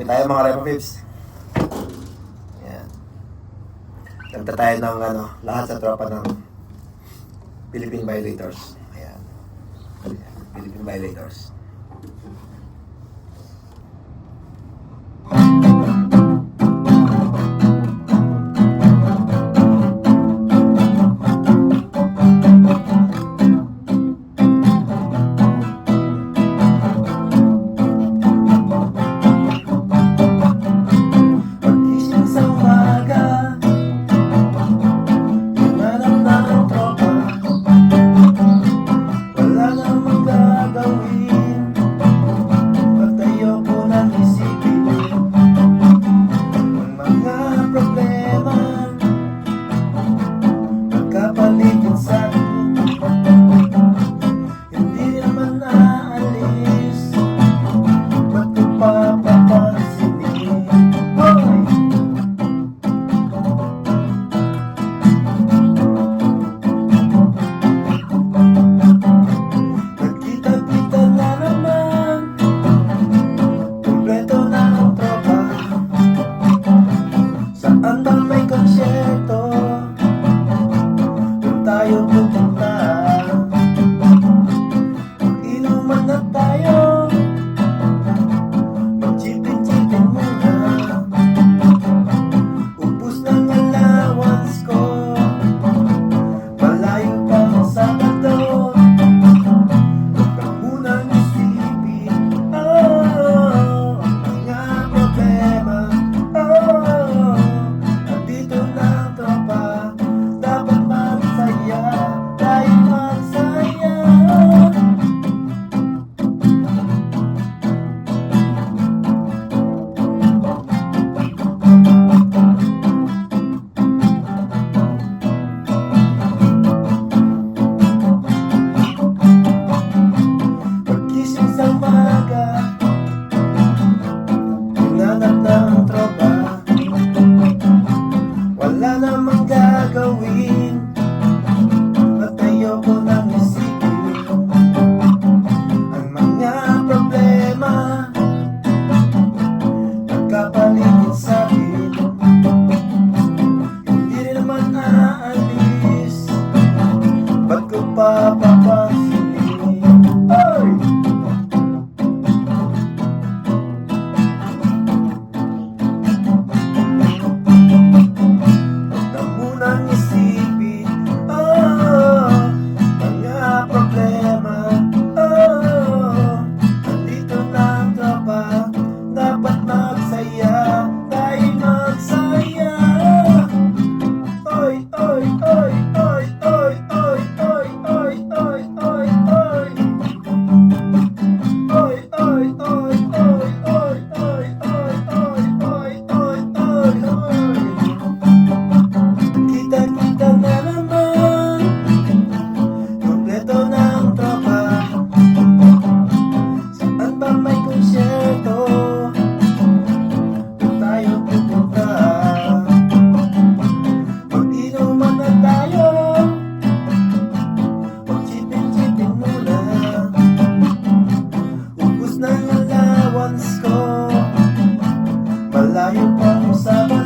tayo mga Repa Pips. Yan. Kanta tayo ng ano, lahat sa tropa ng Philippine Violators. Ayan. Philippine Violators. Santa Wala namang gagawin. At ayoko nang isipin Ang mga problema. Nagkapaligid sa akin Hindi rin naman aalis. Ba't ko pa I'm sorry.